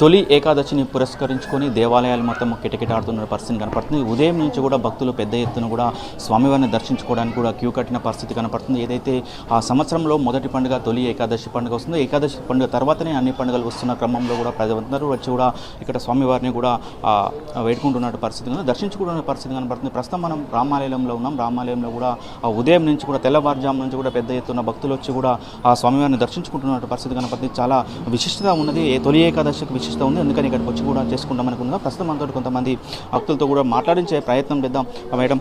తొలి ఏకాదశిని పురస్కరించుకొని దేవాలయాలు మొత్తం కిటకిటాడుతున్న పరిస్థితి కనపడుతుంది. ఉదయం నుంచి కూడా భక్తులు పెద్ద ఎత్తున కూడా స్వామివారిని దర్శించుకోవడానికి కూడా క్యూ కట్టిన పరిస్థితి కనపడుతుంది. ఏదైతే ఆ సంవత్సరంలో మొదటి పండుగ తొలి ఏకాదశి పండుగ వస్తుందో ఏకాదశి పండుగ తర్వాతనే అన్ని పండుగలు వస్తున్న క్రమంలో కూడా ప్రజలందరూ వచ్చి కూడా ఇక్కడ స్వామివారిని కూడా ఆ, వేడుకుంటున్న పరిస్థితి ఉంది. దర్శించుకుంటున్న పరిస్థితి కనపడుతుంది. ప్రస్తుతం మనం రామాలయంలో ఉన్నాం. రామాలయంలో కూడా ఆ ఉదయం నుంచి కూడా తెల్లవారుజాము నుంచి కూడా పెద్ద ఎత్తున భక్తులు వచ్చి కూడా ఆ స్వామివారిని దర్శించుకుంటున్న పరిస్థితి కనపడుతుంది. చాలా విశిష్టత ఉన్నది. తొలి ఏకాదశికి విశిష్టత ఉంది. అందుకని ఇక్కడికి వచ్చి కూడా చేసుకుంటాం అనుకున్నాం. ప్రస్తుతం మనతో కొంతమంది భక్తులతో కూడా మాట్లాడించే ప్రయత్నం చేద్దాం. మేడం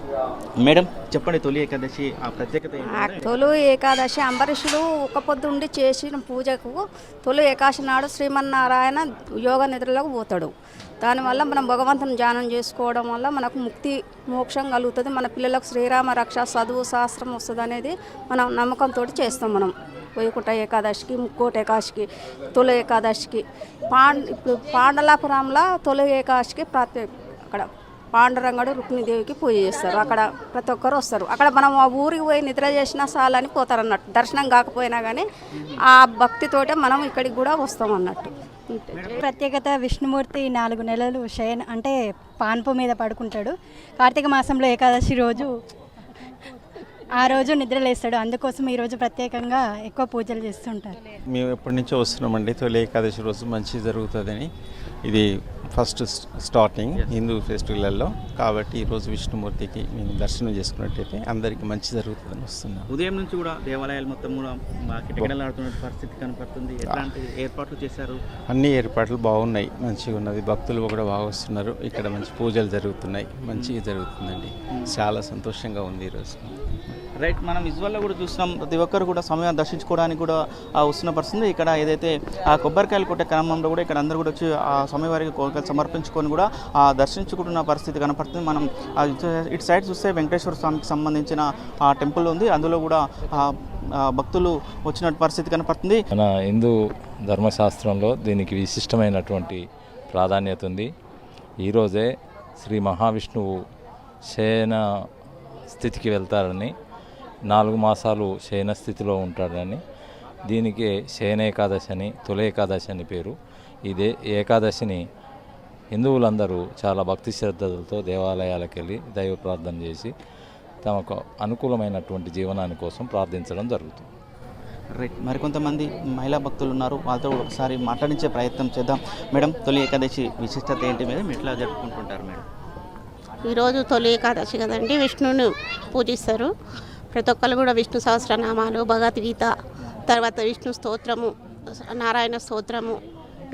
మేడం చెప్పండి తొలి ఏకాదశి ఆ ప్రత్యేకత తొలి ఏకాదశి అంబరీషుడు ఒక పొద్దుండి చేసిన పూజకు తొలి ఏకాదశి నాడు శ్రీమన్నారాయణ యోగ నిద్రలోకి పోతాడు. దానివల్ల మనం భగవంతుని ధ్యానం చేసుకోవడం వల్ల మనకు ముక్తి మోక్షం కలుగుతుంది. మన పిల్లలకు శ్రీరామ రక్ష చదువు శాస్త్రం వస్తుంది అనేది మనం నమ్మకంతో చేస్తాం మనం. వైకుంఠ ఏకాదశికి ముక్కోటి ఏకాదశికి తొలి ఏకాదశికి. పాండ్ ఇప్పుడు పాండలాపురంలో తొలి ఏకాదశికి ప్రతి అక్కడ పాండురంగడు రుక్మిణీదేవికి పూజ చేస్తారు. అక్కడ ప్రతి ఒక్కరు వస్తారు. అక్కడ మనం ఆ ఊరికి పోయి నిద్ర చేసినా చాలని పోతారు అన్నట్టు దర్శనం కాకపోయినా కానీ ఆ భక్తితోటే మనం ఇక్కడికి కూడా వస్తాం అన్నట్టు ప్రత్యేకత విష్ణుమూర్తి నాలుగు నెలలు శయన అంటే పాన్పు మీద పడుకుంటాడు. కార్తీక మాసంలో ఏకాదశి రోజు ఆ రోజు నిద్రలేస్తాడు. అందుకోసం ఈరోజు ప్రత్యేకంగా ఎక్కువ పూజలు చేస్తుంటారు. మేము ఎప్పటి నుంచో వస్తున్నామండి. తొలి ఏకాదశి రోజు మంచి జరుగుతుందని. ఇది ఫస్ట్ స్టార్టింగ్ హిందూ ఫెస్టివల్లో కాబట్టి ఈరోజు విష్ణుమూర్తికి మేము దర్శనం చేసుకున్నట్టయితే అందరికీ మంచి జరుగుతుందని వస్తున్నాం. ఉదయం నుంచి కూడా దేవాలయాలు మొత్తం కూడా కిటకిటలాడుతున్న పరిస్థితి కనపడుతుంది. ఎట్లాంటి ఏర్పాట్లు చేశారు? అన్ని ఏర్పాట్లు బాగున్నాయి. మంచిగా ఉన్నది. భక్తులు కూడా బాగా వస్తున్నారు. ఇక్కడ మంచి పూజలు జరుగుతున్నాయి. మంచిగా జరుగుతుందండి. చాలా సంతోషంగా ఉంది ఈరోజు రైట్ మనం విజువల్లో కూడా చూస్తున్నాం ప్రతి ఒక్కరు కూడా సమయం దర్శించుకోవడానికి కూడా వస్తున్న పరిస్థితి. ఇక్కడ ఏదైతే ఆ కొబ్బరికాయలు కొట్టే క్రమంలో కూడా ఇక్కడ అందరూ కూడా వచ్చి ఆ స్వామివారికి కోరికలు సమర్పించుకొని కూడా ఆ దర్శించుకుంటున్న పరిస్థితి కనపడుతుంది. మనం ఇటు- సైడ్ చూస్తే వెంకటేశ్వర స్వామికి సంబంధించిన ఆ టెంపుల్ ఉంది. అందులో కూడా భక్తులు వచ్చిన పరిస్థితి కనపడుతుంది. మన హిందూ ధర్మశాస్త్రంలో దీనికి విశిష్టమైనటువంటి ప్రాధాన్యత ఉంది. ఈరోజే శ్రీ మహావిష్ణువు శయన స్థితికి వెళ్తారని నాలుగు మాసాలు శయన స్థితిలో ఉంటాడని. దీనికి శయన ఏకాదశి అని తొలి ఏకాదశి అని పేరు. ఇదే ఏకాదశిని హిందువులందరూ చాలా భక్తి శ్రద్ధలతో దేవాలయాలకు వెళ్ళి దైవ ప్రార్థన చేసి తమకు అనుకూలమైనటువంటి జీవనాని కోసం ప్రార్థించడం జరుగుతుంది. రైట్ మరికొంతమంది మహిళా భక్తులు ఉన్నారు. వాళ్ళతో ఒకసారి మాట్లాడించే ప్రయత్నం చేద్దాం. మేడం తొలి ఏకాదశి విశిష్టత ఏంటి మేడం? ఎట్లా జరుపుకుంటుంటారు మేడం? ఈరోజు తొలి ఏకాదశి కదండి. విష్ణువుని పూజిస్తారు. ప్రతి ఒక్కరు కూడా విష్ణు సహస్రనామాలు భగవద్గీత తర్వాత విష్ణు స్తోత్రము నారాయణ స్తోత్రము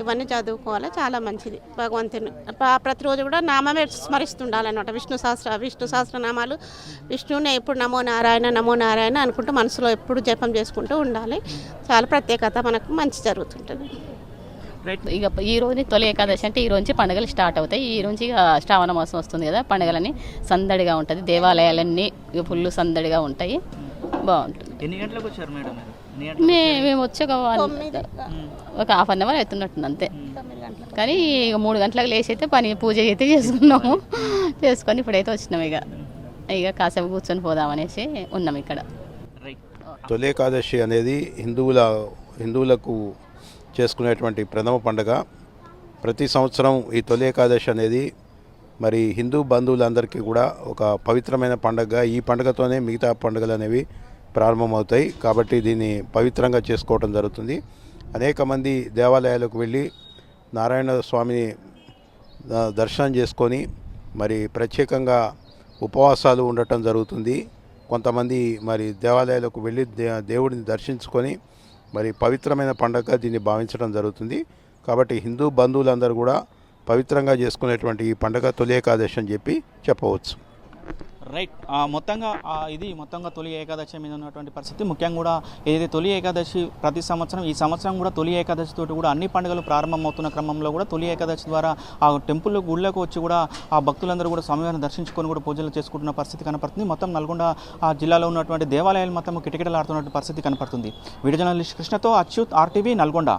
ఇవన్నీ చదువుకోవాలి? చాలా మంచిది. భగవంతుని ప్రతిరోజు కూడా నామమే స్మరిస్తుండాలన్నమాట. విష్ణు సహస్ర విష్ణు సహస్రనామాలు విష్ణువుని ఎప్పుడు నమో నారాయణ నమో నారాయణ అనుకుంటూ మనసులో ఎప్పుడు జపం చేసుకుంటూ ఉండాలి. చాలా ప్రత్యేకత మనకు మంచి జరుగుతుంటుంది. రైట్ ఇక ఈ రోజు తొలి ఏకాదశి అంటే ఈ రోజు పండుగలు స్టార్ట్ అవుతాయి. ఈ రోజు ఇక శ్రావణ మాసం వస్తుంది కదా పండుగలన్నీ సందడిగా ఉంటుంది. దేవాలయాలన్నీ ఇక ఫుల్ సందడిగా ఉంటాయి. బాగుంటుంది. ఎన్ని గంటలకు వచ్చారు మేడం మేము వచ్చి ఒక ఒక హాఫ్ అన్ అవర్ అవుతున్నట్టుంది అంతే. కానీ ఇక మూడు గంటలకు లేచి అయితే పని పూజ అయితే చేసుకున్నాము. చేసుకొని ఇప్పుడైతే వచ్చినాం ఇక. ఇక కాసేపు కూర్చొని పోదామనేసి ఉన్నాం ఇక్కడ. రైట్ తొలి ఏకాదశి అనేది హిందువుల హిందువులకు చేసుకునేటువంటి ప్రథమ పండుగ. ప్రతి సంవత్సరం ఈ తొలి ఏకాదశి అనేది మరి హిందూ బంధువులందరికీ కూడా ఒక పవిత్రమైన పండుగ ఈ పండుగతోనే మిగతా పండుగలు అనేవి ప్రారంభమవుతాయి. కాబట్టి దీన్ని పవిత్రంగా చేసుకోవడం జరుగుతుంది. అనేక మంది దేవాలయాలకు వెళ్ళి నారాయణ స్వామిని దర్శనం చేసుకొని మరి ప్రత్యేకంగా ఉపవాసాలు ఉండటం జరుగుతుంది. కొంతమంది మరి దేవాలయాలకు వెళ్ళి దే దేవుడిని దర్శించుకొని మరి పవిత్రమైన పండగగా దీన్ని భావించడం జరుగుతుంది. కాబట్టి హిందూ బంధువులందరూ కూడా పవిత్రంగా చేసుకునేటువంటి ఈ పండగ తొలి ఏకాదశి అని చెప్పి చెప్పవచ్చు. రైట్ మొత్తంగా ఇది మొత్తంగా తొలి ఏకాదశి మీద ఉన్నటువంటి పరిస్థితి. ముఖ్యంగా కూడా ఏదైతే తొలి ఏకాదశి ప్రతి సంవత్సరం ఈ సంవత్సరం కూడా తొలి ఏకాదశి తోటి కూడా అన్ని పండుగలు ప్రారంభమవుతున్న క్రమంలో కూడా తొలి ఏకాదశి ద్వారా ఆ టెంపుల్ గుళ్ళకు వచ్చి కూడా ఆ భక్తులందరూ కూడా స్వామివారిని దర్శించుకొని కూడా పూజలు చేసుకుంటున్న పరిస్థితి కనపడుతుంది. మొత్తం నల్గొండ ఆ జిల్లాలో ఉన్నటువంటి దేవాలయాలు మొత్తం కిటకిటలాడుతున్నటువంటి పరిస్థితి కనపడుతుంది. వీడియో జర్నలిస్ట్ కృష్ణతో అచ్యుత్ ఆర్టీవీ నల్గొండ.